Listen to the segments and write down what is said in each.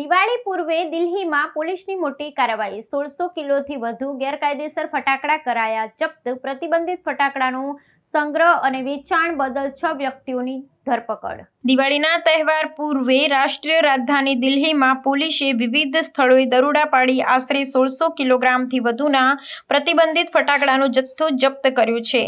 દિવાળી પૂર્વે દિલ્હીમાં પોલીસની મોટી કાર્યવાહી. સોળસો કિલોથી વધુ ગેરકાયદેસર ફટાકડા કરાયા, જપ્ત, પ્રતિબંધિત ફટાકડાનો સંગ્રહ અને વેચાણ બદલ છ વ્યક્તિઓની ધરપકડ. દિવાળીના તહેવાર પૂર્વે રાષ્ટ્રીય રાજધાની દિલ્હીમાં પોલીસે વિવિધ સ્થળોએ દરોડા પાડી આશરે સોળસો કિલોગ્રામથી વધુના પ્રતિબંધિત ફટાકડાનો જથ્થો જપ્ત કર્યો છે.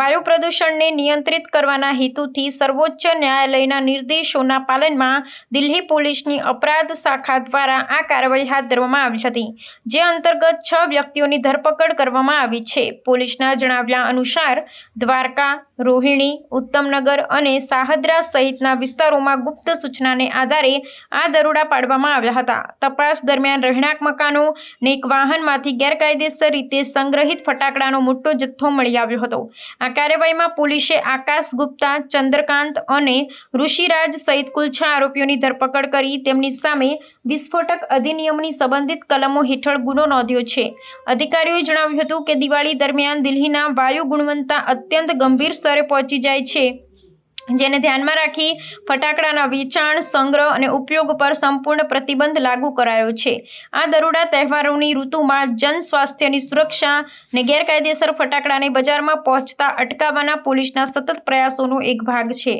વાયુ પ્રદૂષણને નિયંત્રિત કરવાના હેતુથી સર્વોચ્ચ ન્યાયાલયના નિર્દેશોના પાલનમાં દિલ્હી પોલીસની અપરાધ શાખા દ્વારા આ કાર્યવાહી હાથ ધરવામાં આવી હતી, જે અંતર્ગત છ વ્યક્તિઓની ધરપકડ કરવામાં આવી છે. પોલીસના જણાવ્યા અનુસાર, દ્વારકા રોહિણી ઉત્તમનગર અને સાહદ્રા સહિતના વિસ્તારોમાં ગુપ્ત સૂચનાને આધારે આ દરોડા પાડવામાં આવ્યા હતા. તપાસ દરમિયાન રહેણાંક મકાનો ને એક વાહનમાંથી ગેરકાયદેસર રીતે સંગ્રહિત ફટાકડાનો મોટો જથ્થો મળી આવ્યો હતો. આ કાર્યવાહીમાં પોલીસે આકાશ ગુપ્તા, ચંદ્રકાંત અને ઋષિરાજ સહિત કુલ છ આરોપીઓની ધરપકડ કરી તેમની સામે વિસ્ફોટક અધિનિયમની સંબંધિત કલમો હેઠળ ગુનો નોંધ્યો છે. અધિકારીઓએ જણાવ્યું હતું કે દિવાળી દરમિયાન દિલ્હીના વાયુ ગુણવત્તા અત્યંત ગંભીર સ્તરે પહોંચી જાય છે. જેને ધ્યાનમાં રાખી ફટાકડાના વેચાણ, સંગ્રહ અને ઉપયોગ પર સંપૂર્ણ પ્રતિબંધ લાગુ કરાયો છે. આ દરોડા તહેવારોની ઋતુમાં જન સ્વાસ્થ્યની સુરક્ષા અને ગેરકાયદેસર ફટાકડાને બજારમાં પહોંચતા અટકાવવાના પોલીસના સતત પ્રયાસોનો એક ભાગ છે.